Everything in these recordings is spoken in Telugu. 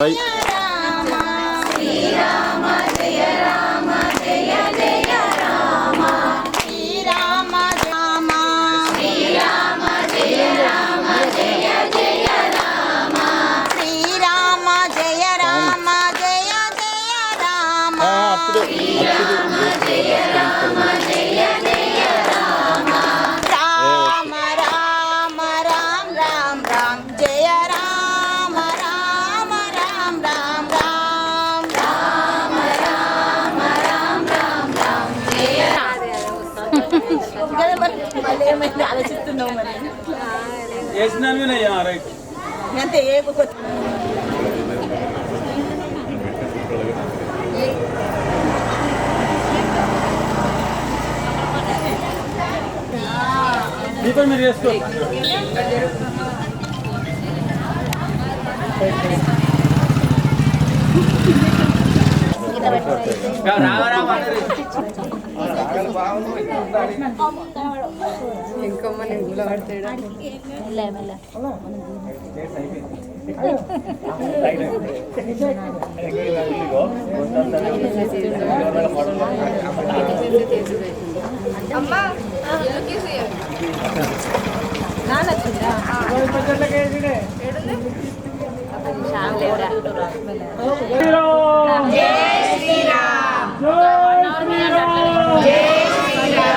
హాయ్ శ్రీరామ రామ శ్రీరామ జయ రామ జయ జయ రామ. శ్రీరామ జయ రామ జయ జయ రామ ఆ, అప్పుడు. ఆలోచిస్తున్నావు మరి చేసినాను రైట్ అంతే ఏ కొత్త మీతో మీరు చేసుకో శ్రీరామ్ జై శ్రీరామ్ జై శ్రీరామ్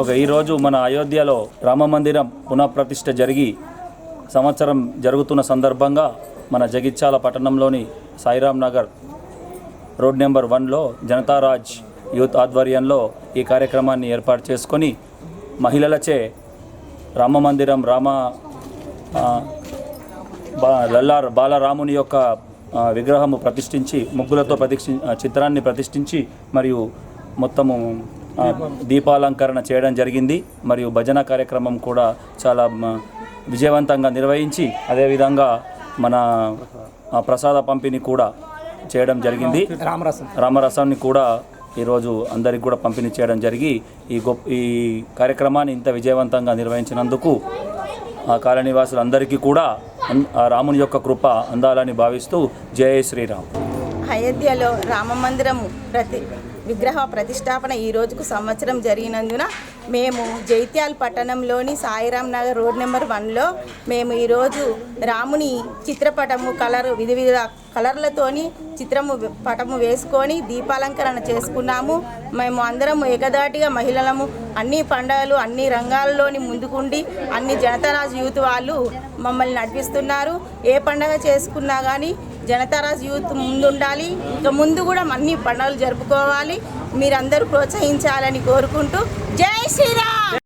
ఒక ఈరోజు మన అయోధ్యలో రామ మందిరం పునఃప్రతిష్ఠ జరిగి సంవత్సరం జరుగుతున్న సందర్భంగా మన జగిత్యాల పట్టణంలోని సాయిరామ్ నగర్ రోడ్ నెంబర్ వన్లో జనతారాజ్ యూత్ ఆధ్వర్యంలో ఈ కార్యక్రమాన్ని ఏర్పాటు చేసుకొని మహిళలచే రామ మందిరం రామ లల్లార్ బాలరాముని యొక్క విగ్రహము ప్రతిష్ఠించి ముగ్గులతో ప్రతిష్ఠి చిత్రాన్ని ప్రతిష్ఠించి మరియు మొత్తము దీపాలంకరణ చేయడం జరిగింది. మరియు భజన కార్యక్రమం కూడా చాలా విజయవంతంగా నిర్వహించి అదేవిధంగా మన ఆ, ప్రసాద పంపిణీ కూడా చేయడం జరిగింది. రామరసం. రామరసాన్ని కూడా ఈరోజు అందరికి కూడా పంపిణీ చేయడం జరిగి ఈ గొప్ప ఈ కార్యక్రమాన్ని ఇంత విజయవంతంగా నిర్వహించినందుకు ఆ కాలనివాసులందరికీ కూడా రాముని యొక్క కృప అందాలని భావిస్తూ జై శ్రీరామ్. అయోధ్యలో రామ మందిరము ప్రతి విగ్రహ ప్రతిష్టాపన ఈ రోజుకు సంవత్సరం జరిగినందున మేము జైత్యాల్ పట్టణంలోని సాయిరాం నగర్ రోడ్ నెంబర్ వన్లో మేము ఈరోజు రాముని చిత్రపటము కలర్ విధి వివిధ కలర్లతోని చిత్రము పటము వేసుకొని దీపాలంకరణ చేసుకున్నాము. మేము అందరము ఏకదాటిగా మహిళలము అన్ని పండుగలు అన్ని రంగాల్లోని ముందుకుండి అన్ని జనతారాజ్ యూత్ వాళ్ళు మమ్మల్ని నడిపిస్తున్నారు. ఏ పండగ చేసుకున్నా కానీ జనతారాజ్ యూత్ ముందుండాలి. ఇక ముందు కూడా అన్ని పండుగలు జరుపుకోవాలి. మీరందరూ ప్రోత్సహించాలని కోరుకుంటూ జై శ్రీరామ్!